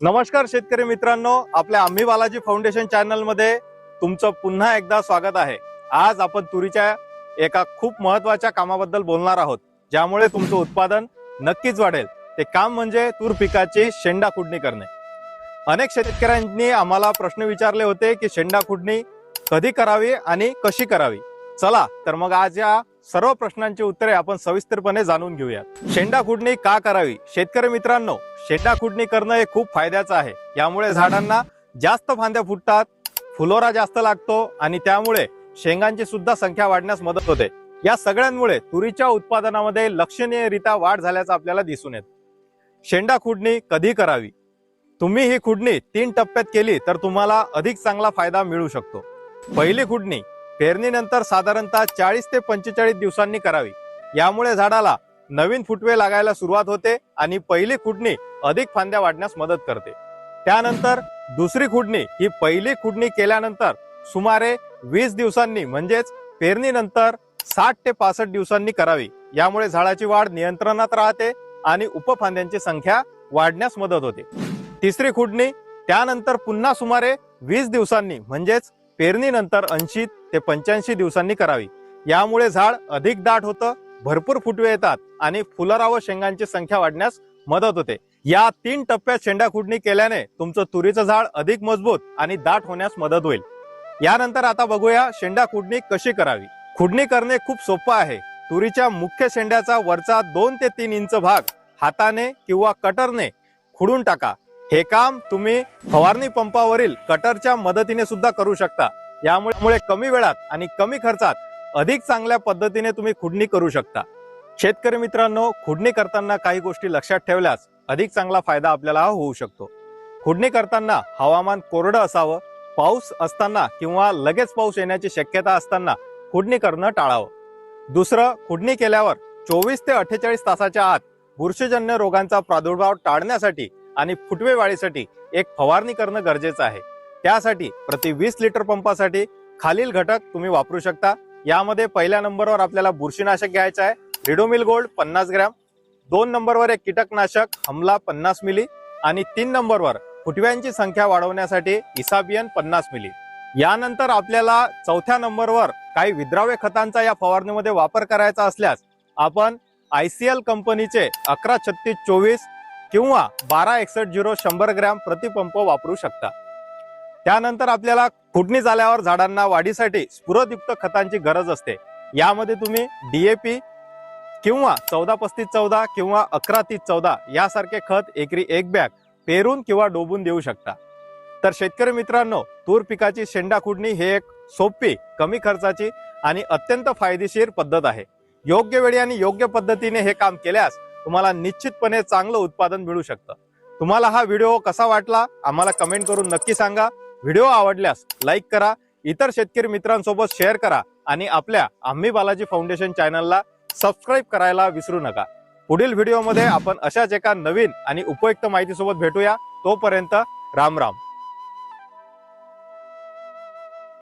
नमस्कार शेतकरी मित्रांनो आपल्या आम्ही बालाजी फाउंडेशन चॅनलमध्ये तुमचं पुन्हा एकदा स्वागत आहे. आज आपण तुरीच्या एका खूप महत्त्वाच्या कामाबद्दल बोलणार आहोत ज्यामुळे तुमचं उत्पादन नक्कीच वाढेल. ते काम म्हणजे तूर पिकाची शेंडा खुडणी करणे. अनेक शेतकऱ्यांनी आम्हाला प्रश्न विचारले होते की शेंडा खुडणी कधी करावी आणि कशी करावी? चला तर मग आज या सर्व प्रश्नांची उत्तरे आपण सविस्तरपणे जाणून घेऊयात. शेंडा खुडणी का करावी? शेतकरी मित्रांनो शेंडा खुडणी करणं हे खूप फायद्याचं आहे. यामुळे झाडांना जास्त फांद्या फुटतात फुलोरा जास्त लागतो आणि त्यामुळे शेंगांची सुद्धा संख्या वाढण्यास मदत होते. या सगळ्यांमुळे तुरीच्या उत्पादनामध्ये लक्षणीयरित्या वाढ झाल्याचं आपल्याला दिसून येत. शेंडा खुडणी कधी करावी? तुम्ही ही खुडणी तीन टप्प्यात केली तर तुम्हाला अधिक चांगला फायदा मिळू शकतो. पहिली खुडणी पेरणीनंतर साधारणतः चाळीस ते पंचेचाळीस दिवसांनी करावी. यामुळे झाडाला नवीन फुटवे लागायला सुरुवात होते आणि पहिली खुडणी अधिक फांद्या वाढण्यास मदत करते. त्यानंतर दुसरी खुडणी ही पहिली खुडणी केल्यानंतर सुमारे वीस दिवसांनी म्हणजेच पेरणीनंतर साठ ते पासष्ट दिवसांनी करावी. यामुळे झाडाची वाढ नियंत्रणात राहते आणि उपफांद्यांची संख्या वाढण्यास मदत होते. तिसरी खुडणी त्यानंतर पुन्हा सुमारे वीस दिवसांनी म्हणजेच पेरणीनंतर ऐंशी ते पंच्याऐंशी दिवसांनी करावी. यामुळे झाड अधिक दाट होतं भरपूर फुटवे येतात आणि फुलरा व शेंगांची संख्या वाढण्यास मदत होते. या तीन टप्प्यात शेंडा खुडणी केल्याने तुमचं तुरीचं झाड अधिक मजबूत आणि दाट होण्यास मदत होईल. यानंतर आता बघूया शेंडा खुडणी कशी करावी. खुडणी करणे खूप सोपं आहे. तुरीच्या मुख्य शेंड्याचा वरचा दोन ते तीन इंच भाग हाताने किंवा कटरने खुडून टाका. हे काम तुम्ही फवारणी पंपावरील कटरच्या मदतीने सुद्धा करू शकता. यामुळे कमी वेळात आणि कमी खर्चात अधिक चांगल्या पद्धतीने तुम्ही खुडणी करू शकता. शेतकरी मित्रांनो खुडणी करताना काही गोष्टी लक्षात ठेवल्यास अधिक चांगला फायदा आपल्याला होऊ शकतो. खुडणी करताना हवामान कोरडं असावं पाऊस असताना किंवा लगेच पाऊस येण्याची शक्यता असताना खुडणी करणं टाळावं. दुसरं खुडणी केल्यावर चोवीस ते अठ्ठेचाळीस तासाच्या आत बुरशीजन्य रोगांचा प्रादुर्भाव टाळण्यासाठी आणि फुटवे वाढीसाठी एक फवारणी करणं गरजेचं आहे. त्यासाठी प्रति वीस लिटर पंपासाठी खालील घटक तुम्ही वापरू शकता. यामध्ये पहिल्या नंबरवर आपल्याला बुरशीनाशक घ्यायचं आहे. रिडोमिल गोल्ड पन्नास ग्रॅम. दोन नंबरवर एक कीटकनाशक हमला पन्नास मिली. आणि तीन नंबरवर फुटव्यांची संख्या वाढवण्यासाठी इसाबियन पन्नास मिली. यानंतर आपल्याला चौथ्या नंबरवर काही विद्राव्य खतांचा या फवारणीमध्ये वापर करायचा असल्यास आपण आय सी एल कंपनीचे अकरा छत्तीस चोवीस किंवा बारा एकसष्ट झिरो शंभर ग्रॅम प्रतिपंप वापरू शकता. त्यानंतर आपल्याला फुटणी झाल्यावर झाडांना वाढीसाठी स्फुरदयुक्त खतांची गरज असते. यामध्ये तुम्ही डीएपी किंवा चौदा पस्तीस चौदा किंवा अकरा तीस चौदा यासारखे खत एकरी एक बॅग पेरून किंवा डोबून देऊ शकता. तर शेतकरी मित्रांनो तूर पिकाची शेंडा खुडणी हे एक सोपी कमी खर्चाची आणि अत्यंत फायदेशीर पद्धत आहे. योग्य वेळी आणि योग्य पद्धतीने हे काम केल्यास तुम्हाला निश्चितपणे चांगलं उत्पादन मिळू शकतं. तुम्हाला हा व्हिडिओ कसा वाटला आम्हाला कमेंट करून नक्की सांगा. व्हिडिओ आवडल्यास लाईक करा इतर शेतकरी मित्रांसोबत शेअर करा आणि आपल्या आम्ही बालाजी फाउंडेशन चॅनलला सबस्क्राईब करायला विसरू नका. पुढील व्हिडिओमध्ये आपण अशाच एका नवीन आणि उपयुक्त माहितीसोबत भेटूया. तोपर्यंत राम राम.